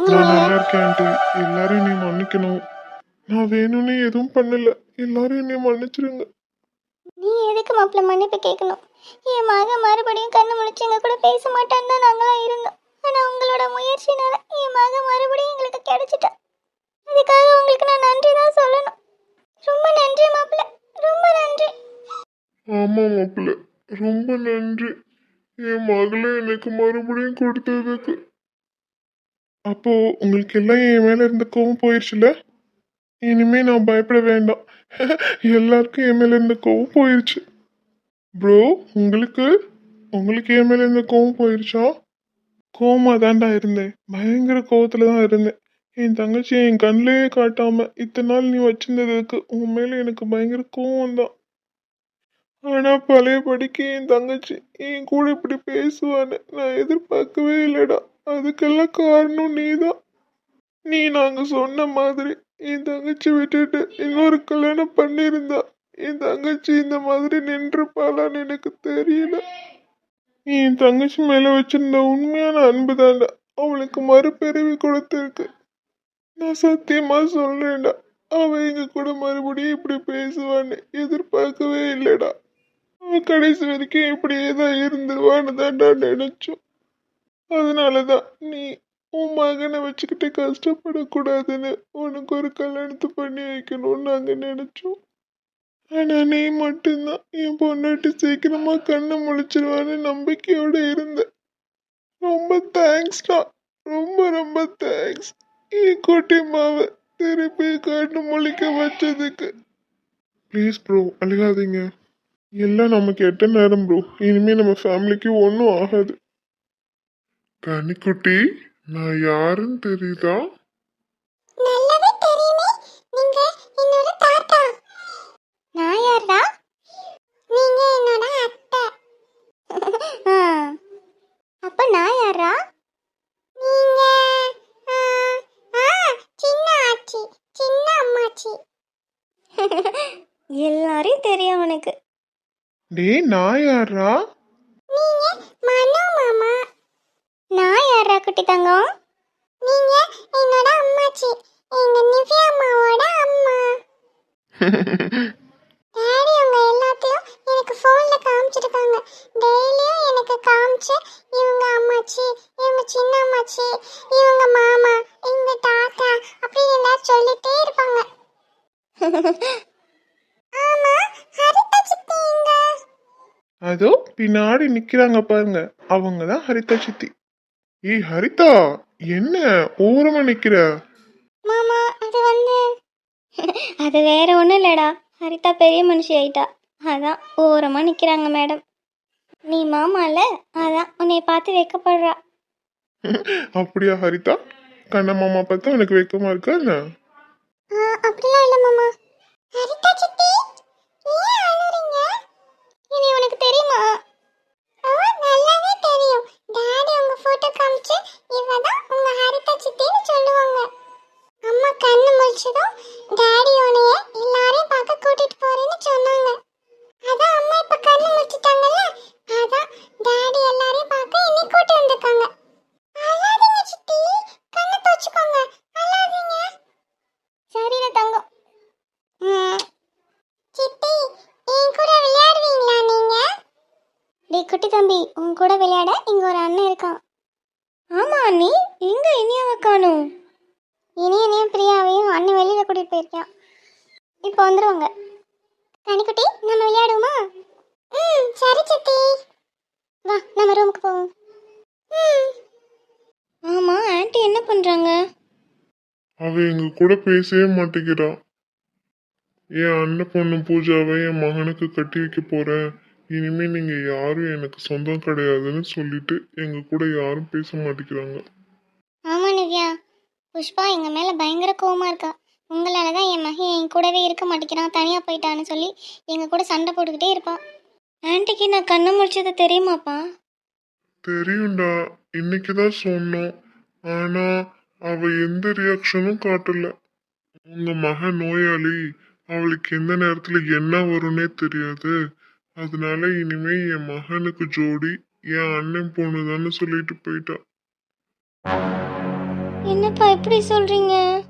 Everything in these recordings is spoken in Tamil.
நான் நல்லா இருக்கேன் ஆண்டி. எல்லாரும் நீ மன்னிக்கணும். நான் வேணும்னே எதுவும் பண்ணல. எல்லாரும் என்னை மன்னிச்சிருங்க. நீ எதுக்கு மாப்பிள்ள மன்னிப்பு கேட்கணும்? என் மக மறுபடியும் கண்ணு முழிச்சு எங்க கூட பேச மாட்டான்னு தான் நாங்களாம் இருந்தோம். ஆனா உங்களோட முயற்சினால என் மக மறுபடியும் எங்களுக்கு கிடைச்சிட்டா. அதுக்காக உங்களுக்கு நான் நன்றி தான் சொல்லணும். ரொம்ப நன்றி மாப்பிள்ள. ரொம்ப நன்றி. ஆமா மாப்பிள்ள. ரொம்ப நன்றி. என் மகளை எனக்கு மறுபடியும் கொடுத்ததுக்கு. அப்போ உங்களுக்கு எல்லாம் என் மேல இருந்த கோவம் போயிடுச்சுல இனிமே நான் பயப்பட வேண்டாம். எல்லாருக்கும் என் மேல இருந்த கோவம் போயிடுச்சு ப்ரோ உங்களுக்கு? உங்களுக்கு என் மேல இருந்த கோவம் போயிடுச்சா கோமா தான்டா இருந்தேன். பயங்கர கோவத்துல தான் இருந்தேன். என் தங்கச்சி என் கண்ணிலேயே காட்டாம இத்தனை நாள் நீ வச்சிருந்ததுக்கு உன் மேல எனக்கு பயங்கர கோவம் தான். ஆனா பழையபடிக்கு என் தங்கச்சி என் கூட இப்படி பேசுவான்னு நான் எதிர்பார்க்கவே இல்லைடா. அதுக்கெல்லாம் காரணம் நீதான். நீ நாங்கள் சொன்ன மாதிரி என் தங்கச்சி விட்டுட்டு இன்னொரு கல்யாணம் பண்ணியிருந்தா என் தங்கச்சி இந்த மாதிரி நின்றுப்பாளான்னு எனக்கு தெரியல. என் தங்கச்சி மேலே வச்சிருந்த உண்மையான அன்பு தாண்டா அவளுக்கு மறுபிறவி கொடுத்துருக்கு. நான் சத்தியமாக சொல்கிறேன்டா அவள் எங்கள் கூட மறுபடியும் இப்படி பேசுவான்னு எதிர்பார்க்கவே இல்லைடா. அவள் கடைசி வரைக்கும் இப்படியே தான் இருந்துருவான்னு தான்டா நினச்சோம். அதனால தான் நீ உன் மகனை வச்சுக்கிட்டு கஷ்டப்படக்கூடாதுன்னு உனக்கு ஒரு கல்யாணத்தை பண்ணி வைக்கணும்னு நாங்கள் நினச்சோம். ஆனால் நீ மட்டும்தான் என் பொண்ணாட்டி சீக்கிரமாக கண்ணை முழிச்சிருவான்னு நம்பிக்கையோட இருந்த. ரொம்ப தேங்க்ஸ்டா ரொம்ப ரொம்ப தேங்க்ஸ் என் குட்டி மாவை திருப்பி கண்ணு முழிக்க வச்சதுக்கு. ப்ளீஸ் ப்ரோ அழுகாதீங்க. எல்லாம் நமக்கு எட்ட நேரம் ப்ரோ இனிமேல் நம்ம ஃபேமிலிக்கு ஒன்றும் ஆகாது. கனிக்குட்டி நான் யாருன்னு தெரியுதா? நல்லாவே தெரியுமே. நீங்க என்னோட தாத்தா. நான் யாரா நீங்க என்னோட அத்தை. அப்ப நான் யாரா நீங்க ஆ, ஆ, சின்ன ஆச்சி சின்ன அம்மாச்சி. எல்லாரையும் தெரியும் உனக்கு. டேய் நான் யாரா நீங்க மனோ மாமா. நான் யாரா குட்டி தங்கம்? நீங்க என்னோட அம்மாச்சி. எங்க நிவ்யா அம்மாவோட அம்மா. டாடி உங்க எல்லாத்தையும் எனக்கு ஃபோன்ல காமிச்சிருக்காங்க. டெய்லியும் எனக்கு காமிச்சு இவங்க அம்மாச்சி இவங்க சின்ன அம்மாச்சி இவங்க மாமா இவங்க தாத்தா அப்படின்னு எல்லாரும் சொல்லிட்டே இருப்பாங்க. ஆமா ஹரிதா சித்தி எங்க? அதோ பின்னாடி நிக்கிறாங்க பாருங்க. அவங்க தான் ஹரிதா சித்தி. ஏய் ஹரிதா என்ன ஓரமா நிக்கிற? மாமா அது வந்து அது வேற ஒன்றும் இல்லடா. ஹரிதா பெரிய மனுஷி ஆயிட்டா. அதான் ஓரமாக நிற்கிறாங்க மேடம். நீ மாமால அதான் உன்னை பார்த்து வைக்கப்படுறா. அப்படியா ஹரிதா? கண்ண மாமா பார்த்தா எனக்கு வெக்கமா இருக்கா என்ன? அப்படிலாம் இல்லை மாமா ஹரிதா சித்தி ஏன் அழுறீங்க இனி உனக்கு தெரியுமா நல்லாவே தெரியும் டாடி உங்க போட்டோ காமிச்சு இவ தான் உங்க ஹரிதா சித்தின்னு சொல்லுவாங்க அம்மா கண்ணு முழிச்சதும் டாடி உன்னைய எல்லாரையும் பார்க்க கூட்டிட்டு போறேன்னு சொன்னாங்க அதான் அம்மா இப்ப கண்ணு முழிச்சிட்டாங்கல்ல அதான் டாடி எல்லாரையும் பார்க்க என்னை கூட்டி வந்திருக்காங்க அழாதீங்க சித்தி கண்ணை துவச்சுக்கோங்க அழாதீங்க சரிடா தங்கம் ம். சித்தி என் கூட விளையாடுவீங்களா நீங்க டேய் குட்டி தம்பி உன் கூட விளையாட இங்க ஒரு அண்ணன் இருக்கான் ஆமா அண்ணி எங்க இனியாவை காணும் இனியனையும் பிரியாவையும் அண்ணன் வெளியில கூட்டிட்டு போயிருக்கான். இப்போ வந்துருவாங்க. கனிக்குட்டி நம்ம விளையாடுவோமா? ம் சரி சித்தி. வா நம்ம ரூமுக்கு போவோம். ம். ஆமா ஆன்ட்டி என்ன பண்றாங்க? அவ எங்க கூட பேசவே மாட்டேங்கிறா என் அண்ணன் பொண்ணு பூஜாவை என் மகனுக்கு கட்டி வைக்க போறேன் இனிமே நீங்க யாரும் எனக்கு சொந்தம் கிடையாதுன்னு சொல்லிட்டு எங்க கூட யாரும் பேச மாட்டேங்கிறாங்க. ஆமா நிவ்யா. புஷ்பா எங்க மேல பயங்கர கோவமா இருக்கா. உங்களால தான் என் மகன் என் கூடவே இருக்க மாட்டேங்கிறான் தனியா போயிட்டான்னு சொல்லி எங்க கூட சண்டை போட்டுக்கிட்டே இருப்பான் ஆன்ட்டிக்கு நான் கண்ணை முடிச்சது தெரியுமாப்பா? தெரியும்டா இன்னைக்குதான் சொன்னோம். ஆனா அவ எந்த ரியாக்ஷனும் காட்டல. உங்க மகன் நோயாளி அவளுக்கு எந்த நேரத்துல என்ன வரும்னே தெரியாது. அதனால இனிமே என் மகனுக்கு ஜோடி என் அண்ணன் பொண்ணுதான்னு சொல்லிட்டு போயிட்டா. என்னப்பா எப்படி சொல்றீங்க?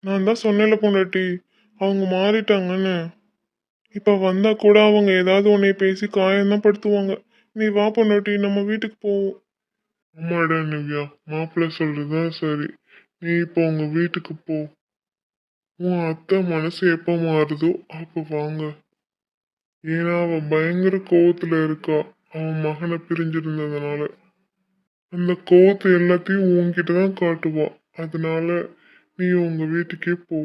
நான் தான் சொன்னேன்ல பொண்டாட்டி. அவங்க மாறிட்டாங்கன்னு. இப்போ வந்தா கூட அவங்க ஏதாவது உன்னை பேசி காயம்தான் படுத்துவாங்க. நீ வா பொண்டாட்டி நம்ம வீட்டுக்கு போவோம். அம்மாடா நிவ்யா மாப்பிள்ளை சொல்றதுதான் சரி. நீ இப்போ உங்க வீட்டுக்கு போ. உன் அத்தை மனசு எப்போ மாறுதோ அப்போ வாங்க. ஏன்னா அவ பயங்கர கோவத்துல இருக்கா. அவன் மகனை பிரிஞ்சிருந்ததுனால. அந்த கோவத்தை எல்லாத்தையும் உன்கிட்ட தான் காட்டுவா. அதனால நீ உங்க வீட்டுக்கே போ.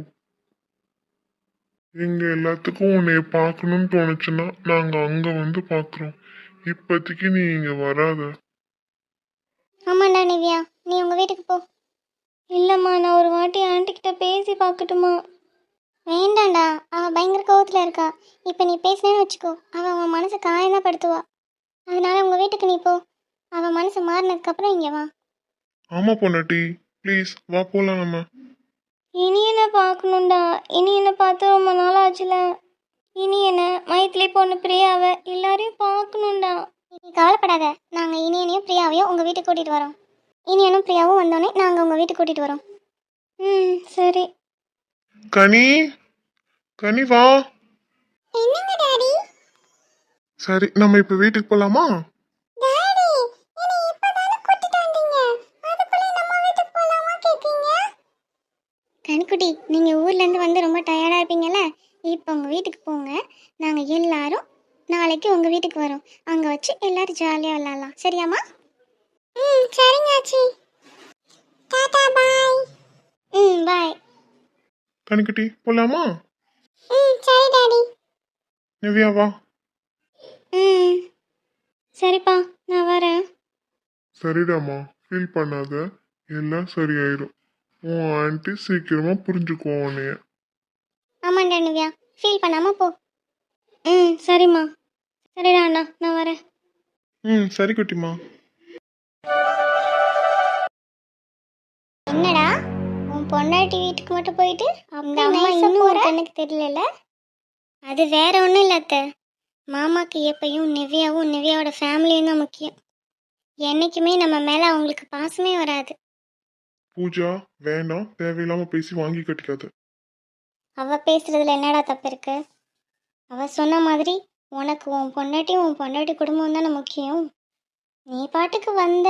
எங்க எல்லாத்துக்கும் உன்னைய பார்க்கணும்னு தோணுச்சுன்னா நாங்க அங்க வந்து பார்க்குறோம் இப்போதைக்கு நீ இங்க வராத. ஆமாண்டா நிவ்யா நீ உங்க வீட்டுக்கு போ. இல்லம்மா நான் ஒரு வாட்டி ஆண்டி கிட்ட பேசி பார்க்கட்டுமா வேண்டாண்டா அவ பயங்கர கோவத்துல இருக்கா. இப்போ நீ பேசினேன்னு வச்சுக்கோ. அவ அவன் மனசை காயம்தான் படுத்துவா. அதனால உங்க வீட்டுக்கு நீ போ. அவ மனசு மாறினதுக்கு அப்புறம் இங்க வா. ஆமா பொண்டாட்டி. ப்ளீஸ் வா போலாம் நம்ம. இனி என்ன பார்க்கணும்டா? இனி என்ன பார்த்து ரொம்ப நாள் ஆச்சுல இனி என்ன? மைத்திலி பொண்ணு பிரியாவை எல்லாரையும் பார்க்கணும்டா. நீ கவலைப்படாத. நாங்கள் இனியனையும் பிரியாவையும் உங்கள் வீட்டுக்கு கூட்டிகிட்டு வரோம். இனியனும் பிரியாவும் வந்தோடனே நாங்கள் உங்கள் வீட்டுக்கு கூட்டிகிட்டு வரோம். ம் சரி. கனி? கனி வா. என்னங்க டாடி? சரி நம்ம இப்ப வீட்டுக்கு போலாமா? இருந்து வந்து ரொம்ப டயர்டா இருப்பீங்கல்ல? இப்போ உங்க வீட்டுக்கு போங்க. நாங்க எல்லாரும் நாளைக்கு உங்க வீட்டுக்கு வரோம். அங்க வச்சு எல்லாரும் ஜாலியா விளையாடலாம். சரியாம்மா? ம் சரிங்க ஆச்சி. டாடா பாய். ம் பாய். கனிக்குட்டி போலாமா? ம் சரி டாடி. நிவ்யா வா. ம் சரிப்பா நான் வரேன். சரிடாம்மா ஃபீல் பண்ணாத. எல்லாம் சரியாயிரும். உன் ஆன்ட்டி சீக்கிரமா புரிஞ்சுக்குவோம் உன்னைய. ஆமாண்டா நிவ்யா. ஃபீல் பண்ணாம போ. ம் சரிம்மா. சரிடா அண்ணா நான் வரேன். ம் சரி குட்டிமா என்னடா? உன் பொண்டாட்டி வீட்டுக்கு மட்டும் போயிட்டு அந்த அம்மா இன்னும் ஒரு கண்ணுக்கு தெரியல அது வேற ஒன்றும் இல்லை அத்தை. மாமாக்கு எப்பயும் நிவ்யாவும் நிவ்யாவோட ஃபேமிலியும் தான் முக்கியம். என்னைக்குமே நம்ம மேலே அவங்களுக்கு பாசமே வராது. பூஜா வேண்டாம் தேவையில்லாம பேசி வாங்கி கட்டிக்காத. அவ பேசுறதுல என்னடா தப்பு இருக்கு? அவ சொன்ன மாதிரி உனக்கு உன் பொண்டாட்டி உன் பொண்டாட்டி குடும்பம் தானே முக்கியம். நீ பாட்டுக்கு வந்த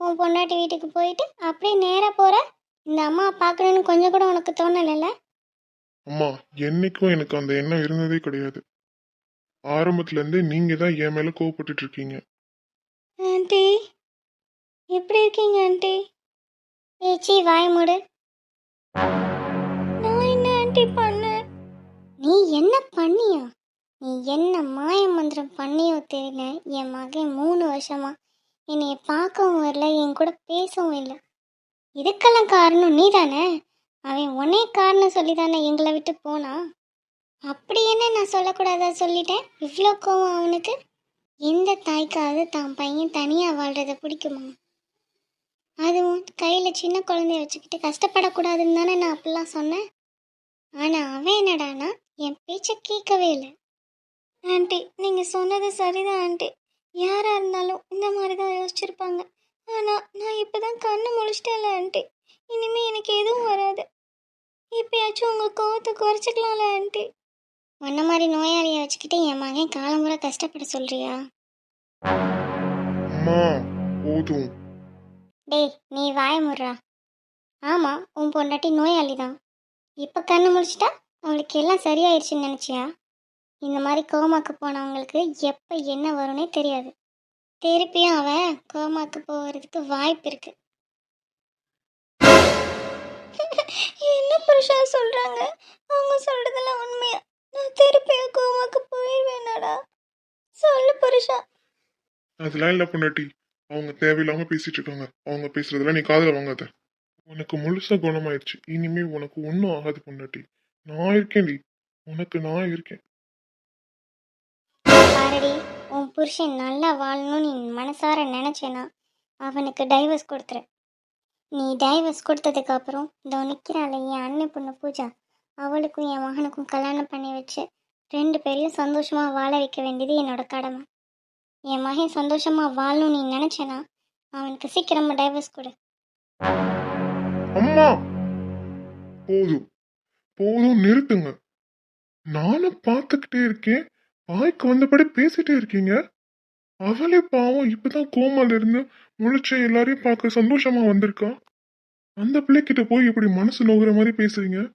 உன் பொண்டாட்டி வீட்டுக்கு போயிட்டு அப்படியே நேராக போற. இந்த அம்மா பார்க்கணுன்னு கொஞ்சம் கூட உனக்கு தோணலைல்ல அம்மா என்னைக்கும் எனக்கு அந்த எண்ணம் இருந்ததே கிடையாது. ஆரம்பத்துல இருந்தே நீங்க தான் என் மேல கோவப்பட்டுட்டு இருக்கீங்க. ஆண்டி எப்படி இருக்கீங்க ஆண்டி? ஏச்சி வாய் மூடு. நான் என்ன ஆண்டி பண்ண நீ என்ன பண்ணியா? நீ என்ன மாய மந்திரம் பண்ணியோ தெரியல. என் மகன் மூணு வருஷமா என்னைய பார்க்கவும் வரல என் கூட பேசவும் இல்லை. இதுக்கெல்லாம் காரணம் நீ தானே அவன் உன்னே காரணம் சொல்லி தானே எங்களை விட்டு போனா? அப்படி என்ன நான் சொல்லக்கூடாதா சொல்லிட்டேன்? இவ்வளோ கோவம் அவனுக்கு? எந்த தாய்க்காவது தான் பையன் தனியாக வாழ்கிறத பிடிக்குமா? அதுவும் கையில் சின்ன குழந்தைய வச்சுக்கிட்டு கஷ்டப்படக்கூடாதுன்னு தானே நான் அப்படிலாம் சொன்னேன். ஆனால் அவன் என்னடானா என் பேச்சை கேட்கவே இல்லை. ஆண்டி நீங்கள் சொன்னது சரிதான் ஆண்டி. யாராக இருந்தாலும் இந்த மாதிரி தான் யோசிச்சிருப்பாங்க. ஆனால் நான் இப்போ தான் கண்ணு முழிச்சிட்டேன்ல ஆண்டி. இனிமேல் எனக்கு எதுவும் வராது. இப்பயாச்சும் உங்கள் கோவத்தை குறைச்சிக்கலாம்ல ஆண்டி. உன்ன மாதிரி நோயாளியை வச்சுக்கிட்டு என் மகன் காலமுறை கஷ்டப்பட சொல்றியா? போதும். டேய் நீ வாய முடுறா. ஆமாம் உன் பொண்டாட்டி நோயாளி தான் இப்போ கண்ணு முழிச்சிட்டா அவளுக்கு எல்லாம் சரியாயிருச்சுன்னு நினச்சியா? இந்த மாதிரி கோமாக்கு போனவங்களுக்கு எப்போ என்ன வரும்னே தெரியாது. திருப்பியும் அவன் கோமாக்கு போகிறதுக்கு வாய்ப்பு இருக்கு. என்ன புருஷா சொல்கிறாங்க அவங்க சொல்கிறதெல்லாம் உண்மையா? நான் திருப்பியும் கோமாக்கு போயிடுவேன்டா. சொல்லு புருஷா. அதெல்லாம் இல்லை பொண்டாட்டி. அவங்க தேவையில்லாம பேசிட்டு இருக்காங்க. அவங்க பேசுறதெல்லாம் நீ காதுல வாங்காத. உனக்கு முழுசா குணமாயிடுச்சு. இனிமே உனக்கு ஒன்றும் ஆகாது பொண்டாட்டி. நான் இருக்கேன்டி உனக்கு நான் இருக்கேன். பாரடி உன் புருஷன் நல்லா வாழணும்னு நீ மனசார நினச்சேனா அவனுக்கு டைவர்ஸ் கொடுத்துரு நீ டைவர்ஸ் கொடுத்ததுக்கு அப்புறம் இதோ நிற்கிறாள் என் அண்ணன் பொண்ணு பூஜா. அவளுக்கும் என் மகனுக்கும் கல்யாணம் பண்ணி வச்சு ரெண்டு பேரையும் சந்தோஷமா வாழ வைக்க வேண்டியது என்னோட கடமை. என் மகன் சந்தோஷமா வாழணும்னு நீ நினச்சேனா அவனுக்கு சீக்கிரமா டைவர்ஸ் கொடு. அம்மா! போதும். போதும் நிறுத்துங்க. நானும் பார்த்துக்கிட்டே இருக்கேன். வாய்க்கு வந்தபடி பேசிட்டே இருக்கீங்க. அவளே பாவம் இப்பதான் கோமால இருந்து முழிச்சு எல்லாரையும் பார்க்க சந்தோஷமா வந்திருக்கா? அந்த பிள்ளைகிட்ட போய் இப்படி மனசு நோகுற மாதிரி பேசுறீங்க?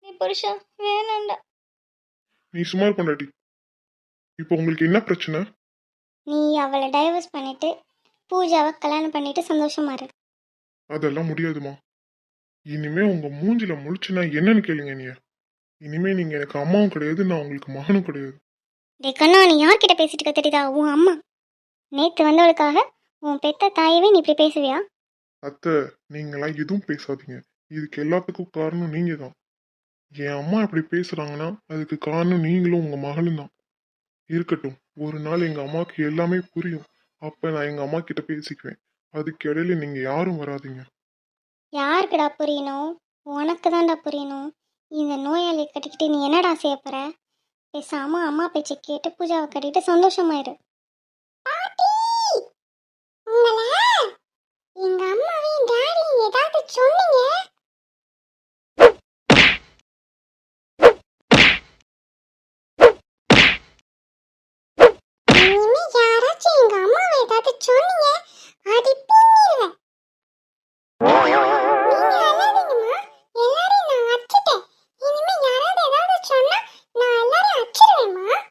நீ புருஷா வேணாண்டா. நீ சுமார் பண்ணாடி இப்போ உங்களுக்கு என்ன பிரச்சனை? நீ அவளை டைவர்ஸ் பண்ணிட்டு பூஜாவை கல்யாணம் பண்ணிட்டு சந்தோஷமா இரு. அதெல்லாம் முடியாதுமா. இனிமே உங்க மூஞ்சில முழிச்சுனா என்னன்னு கேளுங்க நீ இனிமே நீங்க எனக்கு அம்மாவும் கிடையாது நான் உங்களுக்கு மகனும் கிடையாது. டே கண்ணா நீ யார்கிட்ட பேசிட்டு இருக்க தெரியுதா? உன் அம்மா. நேத்து வந்தவளுக்காக உன் பெத்த தாயவே நீ இப்படி பேசுவியா? அத்தை நீங்களாம் எதுவும் பேசாதீங்க. இதுக்கு எல்லாத்துக்கும் காரணம் நீங்க தான் என் அம்மா இப்படி பேசுறாங்கன்னா அதுக்கு காரணம் நீங்களும் உங்க மகளும் தான் இருக்கட்டும். ஒரு நாள் எங்க அம்மாவுக்கு எல்லாமே புரியும். அப்ப நான் எங்க அம்மா கிட்ட பேசிக்குவேன். அதுக்கு இடையில நீங்க யாரும் வராதீங்க. யாருக்குடா புரியணும்? உனக்கு தான்டா புரியணும். இந்த நோயாளியை கட்டிக்கிட்டு நீ என்னடா செய்ய போற? பேசாம அம்மா பேச்சை கேட்டு பூஜாவை கட்டிட்டு சந்தோஷமாயிரு. எங்க அம்மாவையும் டாடியும் ஏதாவது சொன்னீங்க இனிமே யாராச்சும் எங்க அம்மாவை ஏதாவது சொன்னீங்க அடி பின்னிடுவேன் நீங்க அழாதீங்கம்மா எல்லாரையும் நான் அடிச்சிட்டேன் இனிமே யாராவது ஏதாவது சொன்னா நான் எல்லாரையும் அடிச்சிடுவேம்மா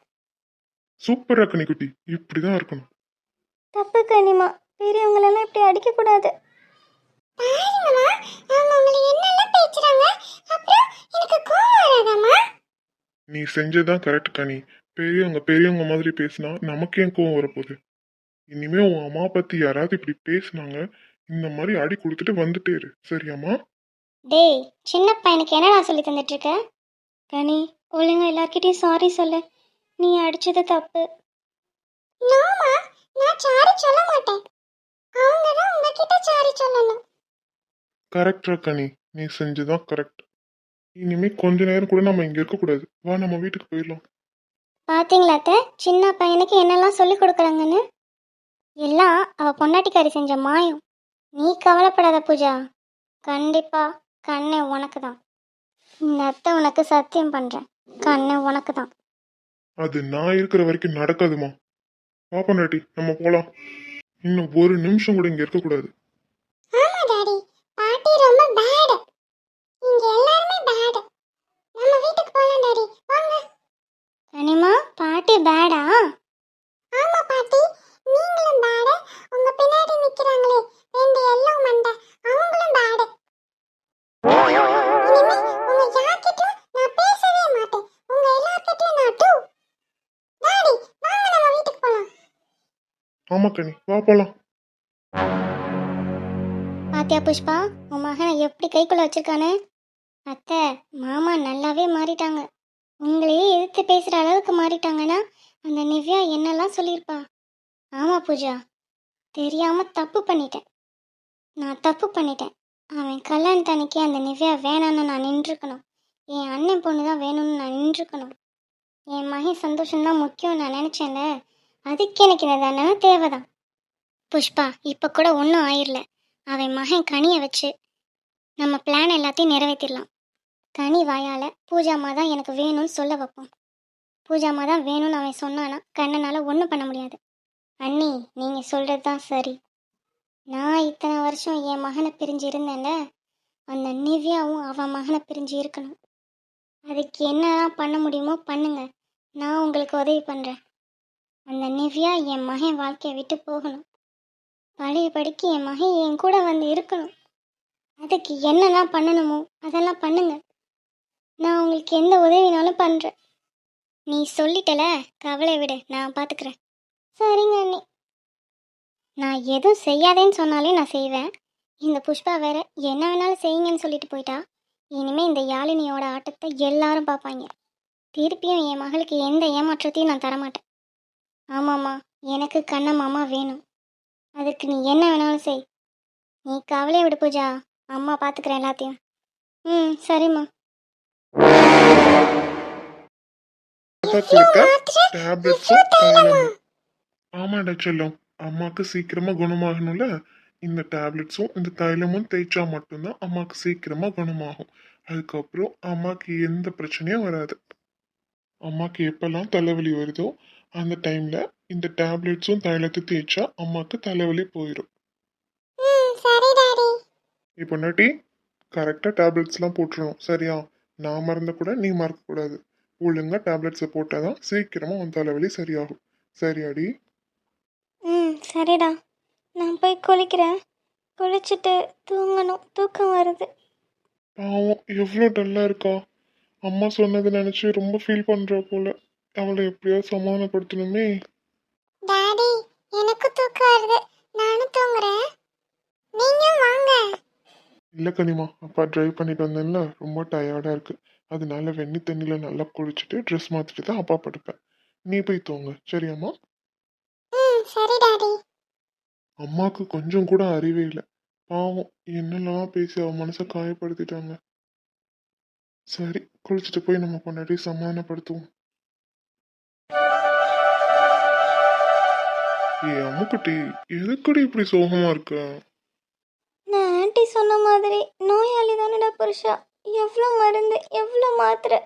சூப்பரா கனிக்குட்டி இப்படிதான் இருக்கணும். தப்பு கனிமா. பெரியவங்களெல்லாம் இப்படி அடிக்கக்கூடாது. பாருங்கம்மா. அவங்க உங்களை என்னெல்லாம் பேசுறாங்க? அப்புறம் எனக்கு கோவம் வராதாம்மா? நீ செஞ்சதுதான் கரெக்ட் கனி. பெரியவங்க பெரியவங்க மாதிரி பேசினா நமக்கு ஏன் கோவம் வரப்போகுது? இனிமே உன் அம்மா பத்தி யாராவது இப்படி பேசுனாங்க இந்த மாதிரி அடி கொடுத்துட்டு வந்துட்டே இரு. சரியாம்மா? டேய் சின்ன பையனுக்கு என்னடா சொல்லி தந்துட்டு இருக்க கனி ஒழுங்கா எல்லார்கிட்டயும் சாரி சொல்லு. நீ அடிச்சது தப்பு. நோமா நான் சாரி சொல்ல மாட்டேன். அவங்க தான் உங்ககிட்ட சாரி சொல்லணும். கரெக்டா கனி. நீ செஞ்சதுதான் கரெக்ட் இனிமே கொஞ்ச நேரம் கூட நம்ம இங்க இருக்க கூடாது. வா நம்ம வீட்டுக்கு போயிடலாம். பாத்தீங்களா அத்தை சின்ன பையனுக்கு என்னெல்லாம் சொல்லி கொடுக்குறாங்கன்னு? எல்லாம் அவ பொண்டாட்டிக்காரி செஞ்ச மாயம். நீ கவலைப்படாத பூஜா. கண்டிப்பா கண்ணே உனக்கு தான் இந்த அத்தை உனக்கு சத்தியம் பண்றேன். கண்ணே உனக்கு தான் அது நான் இருக்கிற வரைக்கும் நடக்காதுமா. பாப்பனாட்டி நம்ம போலாம். இன்னும் ஒரு நிமிஷம் கூட இங்க இருக்க ஆமா கனி வா போலாம். பாத்தியா புஷ்பா உன் மகனை எப்படி கைக்குள்ள வச்சிருக்கானே? அத்தை மாமா நல்லாவே மாறிட்டாங்க. உங்களையே எதிர்த்து பேசுற அளவுக்கு மாறிட்டாங்கன்னா அந்த நிவ்யா என்னெல்லாம் சொல்லியிருப்பா? ஆமா பூஜா தெரியாம தப்பு பண்ணிட்டேன். நான் தப்பு பண்ணிட்டேன். அவன் கல்யாணத்தன்னைக்கு அந்த நிவ்யா வேணான்னு நான் நின்றுக்கணும். என் அண்ணன் பொண்ணு தான் வேணும்னு நான் நின்றுக்கணும். என் மகன் சந்தோஷம்தான் முக்கியம் நான் நினைச்சேன்ல. அதுக்கு எனக்கு இந்த தண்டனை தேவைதான். புஷ்பா இப்போ கூட ஒன்றும் ஆயிரல. அவன் மகன் கனியை வச்சு நம்ம பிளான் எல்லாத்தையும் நிறைவேற்றிடலாம் கனி வாயால் பூஜாமா தான் எனக்கு வேணும்னு சொல்ல வைப்போம். பூஜாமா தான் வேணும்னு அவன் சொன்னானா கண்ணனால் ஒன்றும் பண்ண முடியாது. அண்ணி நீங்கள் சொல்கிறது தான் சரி. நான் இத்தனை வருஷம் என் மகனை பிரிஞ்சு இருந்தேன்ல அந்த நிவ்யாவும் அவன் மகனை பிரிஞ்சு இருக்கணும். அதுக்கு என்னலாம் பண்ண முடியுமோ பண்ணுங்க. நான் உங்களுக்கு உதவி பண்ணுறேன் அந்த நிவ்யா என் மகன் வாழ்க்கையை விட்டு போகணும். பழையபடிக்கு என் மகன் என் கூட வந்து இருக்கணும். அதுக்கு என்னெல்லாம் பண்ணணுமோ அதெல்லாம் பண்ணுங்க. நான் உங்களுக்கு எந்த உதவினாலும் பண்ணுறேன் நீ சொல்லிட்டல? கவலை விடு நான் பார்த்துக்கிறேன் சரிங்க அண்ணி. நான் எதுவும் செய்யாதேன்னு சொன்னாலே நான் செய்வேன். இந்த புஷ்பா வேற என்ன வேணாலும் செய்யுங்கன்னு சொல்லிட்டு போயிட்டா. இனிமேல் இந்த யாழினியோட ஆட்டத்தை எல்லாரும் பார்ப்பாங்க. திருப்பியும் என் மகளுக்கு எந்த ஏமாற்றத்தையும் நான் தரமாட்டேன். ஆமாம்மா எனக்கு கண்ணம்மாமா வேணும். அதுக்கு நீ என்ன வேணாலும் செய். நீ கவலையை விடு பூஜா. அம்மா பார்த்துக்கிறேன் எல்லாத்தையும். ம் சரிம்மா. ஆமாடா செல்லம். அம்மாக்கு சீக்கிரமா குணமாகணும்ல? இந்த டேப்லெட்ஸும் இந்த தைலமும் தேய்ச்சா மட்டும்தான் அம்மாவுக்கு சீக்கிரமா குணமாகும். அதுக்கப்புறம் அம்மாவுக்கு எந்த பிரச்சனையும் வராது. அம்மாவுக்கு எப்பெல்லாம் தலைவலி வருதோ அந்த டைம்ல இந்த டேப்லெட்ஸும் தைலத்தை தேய்ச்சா அம்மாவுக்கு தலைவலி போயிடும் இப்போ நட்டி கரெக்டாக டேப்லெட்ஸ்லாம் போட்டுருணும் சரியா? நான் மறந்த கூட நீ மறக்கக்கூடாது ஒழுங்கா டேப்லெட்ஸை போட்டால் தான் சீக்கிரமாக உன் தலைவலி சரியாகும். சரியாடி ம் சரிடா நான் போய் குளிக்கிறேன். குளிச்சுட்டு தூங்கணும். தூக்கம் வருது. பாவம் எவ்வளோ டல்லாக இருக்கா? அம்மா சொன்னதை நினச்சி ரொம்ப ஃபீல் பண்ணுறா போல. அவளை எப்படியாவது சமாதானப்படுத்தணுமே? டாடி எனக்கு தூக்கம் வருது. நானும் தூங்குறேன். நீங்க வாங்க. இல்லை கனிமா அப்பா ட்ரைவ் பண்ணிட்டு வந்தேன்ல ரொம்ப டயர்டாக இருக்கு. அதனால வெண்ணி தண்ணியில் நல்லா குளிச்சுட்டு ட்ரெஸ் மாற்றிட்டு தான் அப்பா படுப்பேன். நீ போய் தூங்கு சரியாம்மா? ம் சரி டாடி. அம்மாவுக்கு கொஞ்சம் கூட அறிவே இல்லை. பாவம் என்னெல்லாம் பேசி அவ மனசை காயப்படுத்திட்டாங்க. சரி குளிச்சுட்டு போய் நம்ம பொண்டாட்டி சமாதானப்படுத்துவோம். ஏ அம்முக்குட்டி எதுக்குடி இப்படி சோகமா இருக்க? நான் ஆன்ட்டி சொன்ன மாதிரி நோயாளி தானடா புருஷா. எவ்வளோ மருந்து எவ்வளோ மாத்திரை.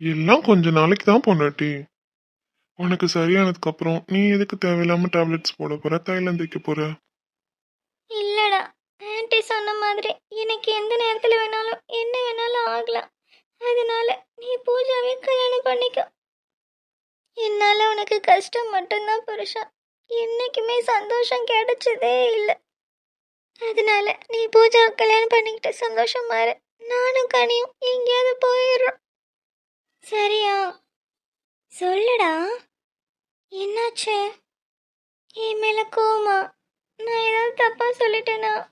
எல்லாம் கொஞ்ச நாளைக்கு தான் பொண்டாட்டி. உனக்கு சரியானதுக்கு அப்புறம் நீ எதுக்கு தேவையில்லாம டேப்லெட்ஸ் போட போற தைலம் தைக்க போற? இல்லடா. ஆன்ட்டி சொன்ன மாதிரி எனக்கு எந்த நேரத்தில் வேணாலும் என்ன வேணாலும் ஆகலாம். அதனால நீ பூஜாவே கல்யாணம் பண்ணிக்க. என்னால் உனக்கு கஷ்டம் மட்டும்தான் புருஷா. என்னைக்குமே சந்தோஷம் கிடைச்சதே இல்லை. அதனால நீ பூஜா கல்யாணம் பண்ணிக்கிட்டு சந்தோஷமா இரு. நானும் கனியும் எங்கேயாவது போயிடுறோம். சரியா? சொல்லுடா. என்னாச்சு? என் மேல கோமா நான் ஏதாவது தப்பா சொல்லிட்டேனா?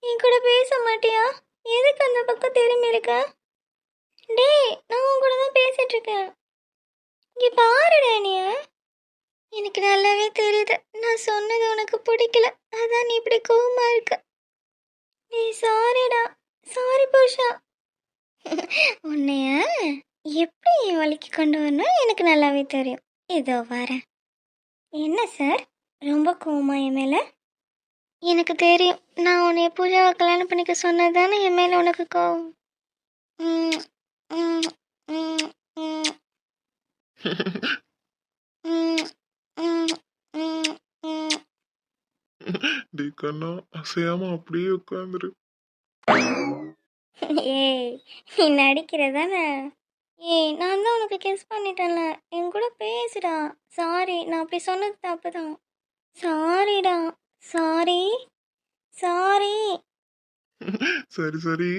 என் கூட பேச மாட்டியா? எதுக்கு அந்த பக்கம் திரும்பி இருக்க? டேய் நான் உன் கூட தான் பேசிட்டு இருக்கேன். இங்க பாருடா நீ எனக்கு நல்லாவே தெரியுது. நான் சொன்னது உனக்கு பிடிக்கல. அதான் நீ இப்படி கோவமா இருக்க. டேய் சாரிடா. சாரி புருஷா உன்னைய எப்படி என் வழிக்கு கொண்டு வரணும் எனக்கு நல்லாவே தெரியும். இதோ வரேன். என்ன சார்? ரொம்ப கோவமா என் மேலே? எனக்கு தெரியும். நான் உன்னைய பூஜாவை கல்யாணம் பண்ணிக்க சொன்னது தானே என் மேலே உனக்கு கோவம்? ம், ம், ம், ம். டி கண்ணா அசையாம அப்படியே உட்காந்துரு. ஏய் நீ நடிக்கிறதானே? ஏய் நான் தான் உனக்கு கிஸ் பண்ணிட்டேன்ல. என் கூட பேசுடா. சாரி நான் அப்படி சொன்னது தப்பு தான் சாரிடா சாரி சாரி சரி சரி.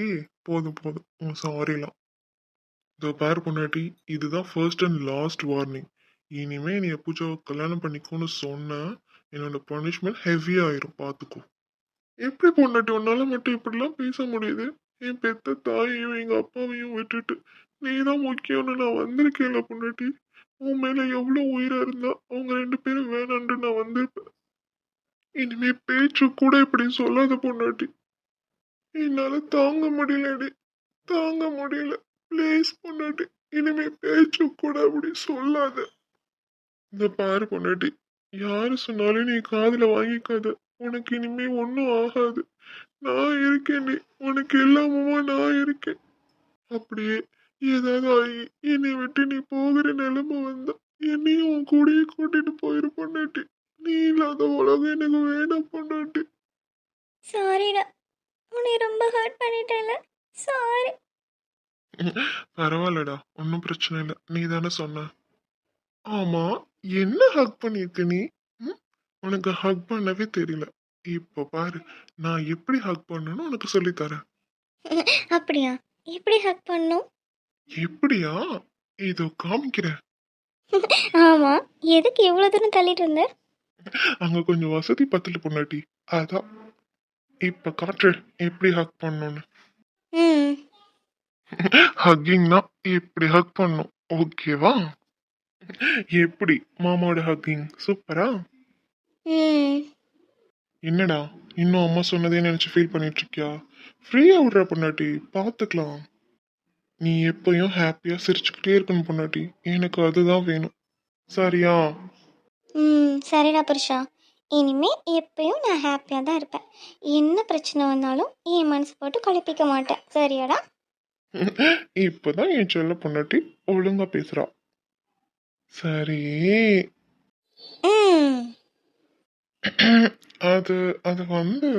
போதும் போதும். உன் சாரிலாம் இதோ பேர் பொண்டாட்டி இதுதான் ஃபர்ஸ்ட் அண்ட் லாஸ்ட் வார்னிங் இனிமே நீ பூஜாவை கல்யாணம் பண்ணிக்கோன்னு சொன்னா என்னோட பனிஷ்மெண்ட் ஹெவியா ஆயிரும் பார்த்துக்கோ எப்படி பொண்டாட்டி உன்னால மட்டும் இப்படிலாம் பேச முடியுது? என் பெத்த தாயையும் எங்க அப்பாவையும் விட்டுட்டு நீ தான் முக்கியம்னு நான் வந்திருக்கேன்ல பொண்டாட்டி. உன் மேல எவ்வளோ உயிரா இருந்தா அவங்க ரெண்டு பேரும் வேணான்ட்டு நான் வந்திருப்பேன். இனிமே பேச்சு கூட இப்படி சொல்லாத பொண்டாட்டி. என்னால தாங்க முடியலடி. தாங்க முடியல. ப்ளீஸ் பொண்டாட்டி. இனிமே பேச்சு கூட அப்படி சொல்லாத. இந்த பாரு பொண்டாட்டி யாரு சொன்னாலும் நீ காதுல வாங்கிக்காத. உனக்கு இனிமே ஒன்றும் ஆகாது. நான் இருக்கேன்டி உனக்கு எல்லாமுமா நான் இருக்கேன். அப்படியே ஏதாவது ஆகி என்னை விட்டு நீ போகிற நிலைமை வந்தா என்னையும் உன் கூடயே கூட்டிட்டு போயிரு பொண்டாட்டி. நீ இல்லாத உலகம் எனக்கு வேணாம் பொண்டாட்டி. சாரிடா உன்னை ரொம்ப ஹர்ட் பண்ணிட்டேன்ல. சாரி பரவாயில்லடா. ஒன்றும் பிரச்சனை இல்லை. நீ தானே சொன்ன. ஆமா என்ன ஹக் பண்ணியிருக்க நீ? ம்? உனக்கு ஹக் பண்ணவே தெரியல. இப்போ பாரு நான் எப்படி ஹக் பண்ணணும்னு உனக்கு சொல்லித் தரேன். அப்படியா? எப்படி ஹக் பண்ணும்? எப்படியா? இதோ காமிக்கிறேன். ஆமா. எதுக்கு இவ்வளோ தூரம் தள்ளிட்டு இருந்த? அங்க கொஞ்சம் வசதி பத்தல பொண்டாட்டி. அதான். இப்ப காட்டு எப்படி ஹக் பண்ணணும்னு ம். ஹக்கிங்னா எப்படி ஹக் பண்ணும்? ஓகேவா எப்படி? மாமாவோட ஹக்கிங் சூப்பரா? என்னடா? இன்னும் அம்மா சொன்னதே நினைச்சு ஃபீல் பண்ணிட்டு இருக்கியா ஃப்ரீயா விடுற பொண்டாட்டி. பார்த்துக்கலாம் நீ எப்பயும் ஹாப்பியா சிரிச்சுக்கிட்டே இருக்கணும் பொண்டாட்டி. எனக்கு அதுதான் வேணும். சரியா? ம் சரிடா புருஷா. இனிமே எப்பயும் நான் ஹாப்பியாக தான் இருப்பேன். என்ன பிரச்சனை வந்தாலும் என் மனசு போட்டு குழப்பிக்க மாட்டேன். சரியாடா? இப்பதான் என் செல்ல பொண்டாட்டி ஒழுங்கா பேசுறா. சரி. ம். அது அது வந்து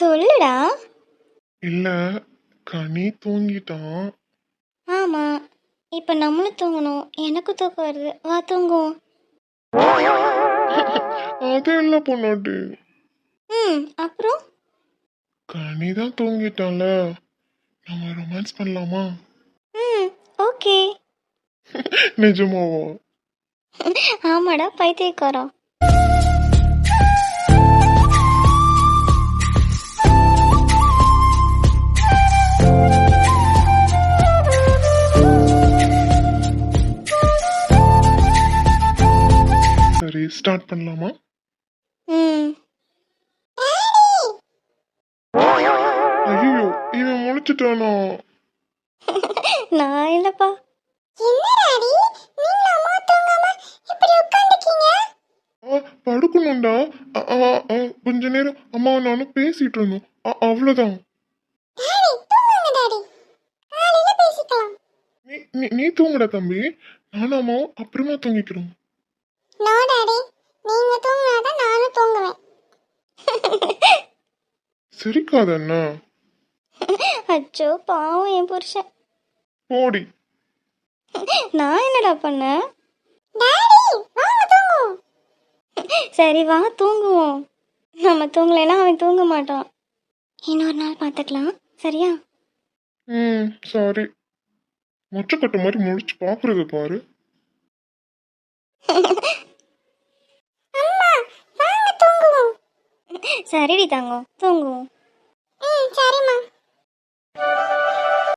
சொல்லுடா. இல்ல கனி தூங்கிட்டான். ஆமாம் இப்போ நம்மளும் தூங்கணும். எனக்கு தூக்கம் வருது. வா தூங்குவோம். அது இல்ல பொண்டாட்டி. ம் அப்புறம்? கனி தான் தூங்கிட்டான்ல. நம்ம ரொமான்ஸ் பண்ணலாமா? ம் ஓகே. நிஜமாவா? ஆமாடா பைத்தியக்காரம் சரி ஸ்டார்ட் பண்ணலாமா? ஐயோ இவன் முழிச்சிட்டானா? நான் இல்லைப்பா. படுக்கணும்டா கொஞ்ச நேரம் அம்மாவை நானும் பேசிட்டு இருந்தோம் பேசிக்கலாம். நீ தூங்குடா தம்பி. நானும் அம்மாவும் அப்புறமா தூங்கிக்கிறோம். சிரிக்காத அண்ணா. அச்சோ பாவம் என் புருஷன். போடி. நான் என்னடா பண்ணேன் டாடி வாங்க தூங்குவோம் சரி வா தூங்குவோம். நம்ம தூங்கலைன்னா அவன் தூங்க மாட்டான். இன்னொரு நாள் பார்த்துக்கலாம் சரியா? ம் சாரி. மொச்சக்கட்டு மாதிரி முடிச்சு பாக்குறது பாரு. அம்மா வாங்க தூங்குவோம். சரிடி தங்கம் தூங்குவோம்.